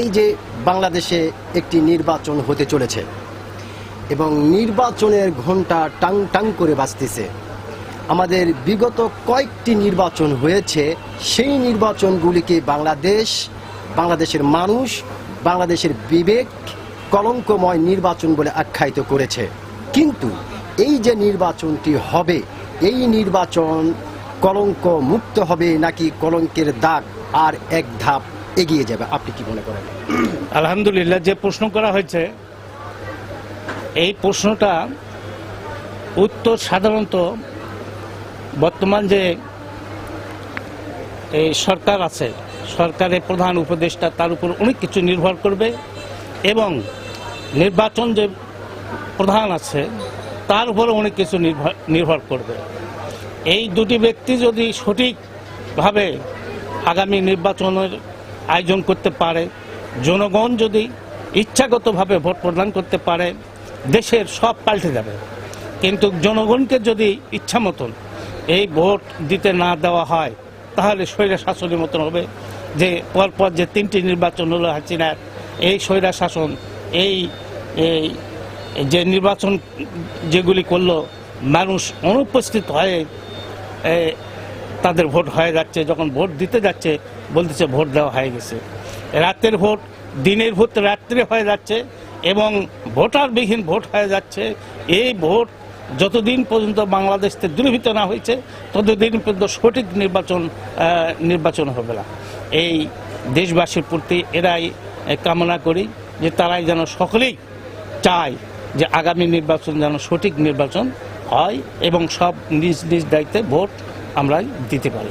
এই যে বাংলাদেশে একটি নির্বাচন হতে চলেছে এবং নির্বাচনের ঘণ্টা টাং টাং করে বাজতেছে, আমাদের বিগত কয়েকটি নির্বাচন হয়েছে, সেই নির্বাচনগুলিকে বাংলাদেশ, বাংলাদেশের মানুষ, বাংলাদেশের বিবেক কলঙ্কময় নির্বাচন বলে আখ্যায়িত করেছে। কিন্তু এই যে নির্বাচনটি হবে, এই নির্বাচন কলঙ্ক মুক্ত হবে নাকি কলঙ্কের দাগ আর এক ধাপ এগিয়ে যাবে, আপনি কি মনে করেন? আলহামদুলিল্লাহ, যে প্রশ্ন করা হয়েছে, এই প্রশ্নটা উত্তর সাধারণত বর্তমান যে এই সরকার আছে, সরকারের প্রধান উপদেষ্টা, তার উপর অনেক কিছু নির্ভর করবে এবং নির্বাচন যে প্রধান আছে, তার উপরে অনেক কিছু নির্ভর নির্ভর করবে। এই দুটি ব্যক্তি যদি সঠিকভাবে আগামী নির্বাচনের আয়োজন করতে পারে। জনগণ যদি ইচ্ছাগতভাবে ভোট প্রদান করতে পারে, দেশের সব পাল্টে যাবে। কিন্তু জনগণকে যদি ইচ্ছা মতন এই ভোট দিতে না দেওয়া হয়, তাহলে স্বৈরা শাসনের মতন হবে যে, পরপর যে তিনটি নির্বাচন হলো হাসিনার, এই স্বৈরা শাসন এই, যে নির্বাচন যেগুলি করল, মানুষ অনুপস্থিত হয়ে তাদের ভোট হয়ে যাচ্ছে, যখন ভোট দিতে যাচ্ছে, বলতেছে ভোট দেওয়া হয়ে গেছে। রাতের ভোট, দিনের ভোট রাত্রে হয়ে যাচ্ছে এবং ভোটারবিহীন ভোট হয়ে যাচ্ছে। এই ভোট যতদিন পর্যন্ত বাংলাদেশ দূরীভূত না হয়েছে, ততদিন পর্যন্ত সঠিক নির্বাচন নির্বাচন হবে না। এই দেশবাসীর প্রতি এরাই কামনা করি যে তারাই যেন সকলেই চায় যে আগামী নির্বাচন যেন সঠিক নির্বাচন হয় এবং সব নিজ নিজ দায়িত্বে ভোট আমরা দিতে পারি।